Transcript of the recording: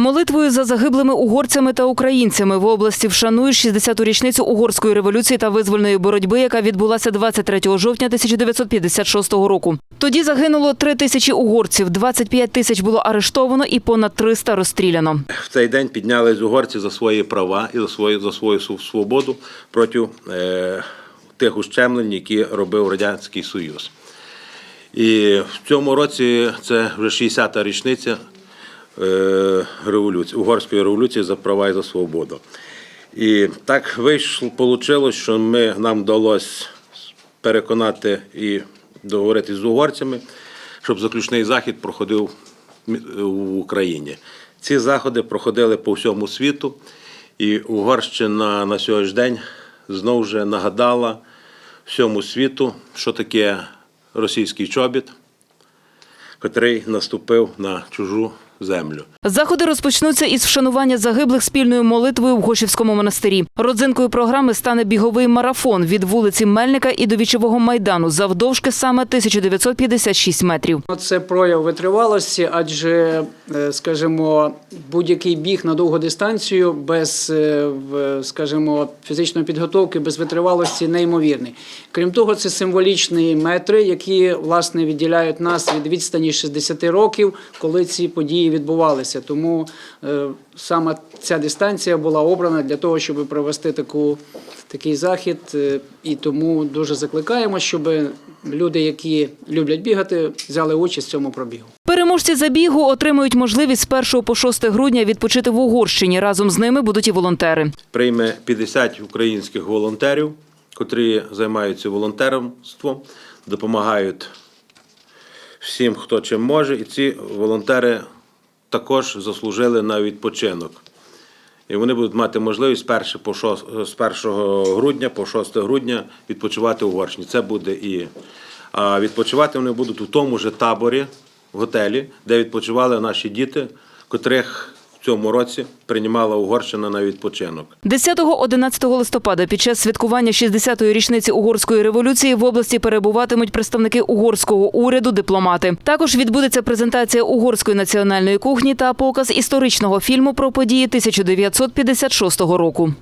Молитвою за загиблими угорцями та українцями в області вшанують 60-ту річницю угорської революції та визвольної боротьби, яка відбулася 23 жовтня 1956 року. Тоді загинуло 3 тисячі угорців, 25 тисяч було арештовано і понад 300 розстріляно. В цей день піднялись угорці за свої права і за свою, за свою свободу проти е, тих ущемлень, які робив Радянський Союз. І в цьому році це вже 60-та річниця революції, угорської революції за права і за свободу. І так вийшло, вийшло, що ми, нам вдалося переконати і договоритися з угорцями, щоб заключний захід проходив в Україні. Ці заходи проходили по всьому світу, і Угорщина на сьогоднішній день знову ж нагадала всьому світу, що таке російський чобіт, котрий наступив на чужу землю. Заходи розпочнуться із вшанування загиблих спільною молитвою в Гошівському монастирі. Родзинкою програми стане біговий марафон від вулиці Мельника і до Вічового майдану завдовжки саме 1956 метрів. Ну, Це прояв витривалості, адже, е, скажімо, будь-який біг на довгу дистанцію без, е, скажімо, фізичної підготовки, без витривалості неймовірний. Крім того, це символічні метри, які власне відділяють нас від відстані 60 років, коли ці події відбувалися. Тому е, саме ця дистанція була обрана для того, щоб провести таку, такий захід. е, І тому дуже закликаємо, щоб люди, які люблять бігати, взяли участь в цьому пробігу. Переможці забігу отримують можливість з 1 по 6 грудня відпочити в Угорщині. Разом з ними будуть і волонтери. Прийме 50 українських волонтерів, котрі займаються волонтерством, допомагають всім, хто чим може, і ці волонтери також заслужили на відпочинок. І вони будуть мати можливість перше по 6, з 1 грудня по 6 грудня відпочивати у Горшні. Це буде і. А відпочивати вони будуть у тому ж таборі, в готелі, де відпочивали наші діти, котрих цьому році приймала Угорщина на відпочинок. 10-11 листопада під час святкування 60-ї річниці угорської революції в області перебуватимуть представники угорського уряду, дипломати. Також відбудеться презентація угорської національної кухні та показ історичного фільму про події 1956 року.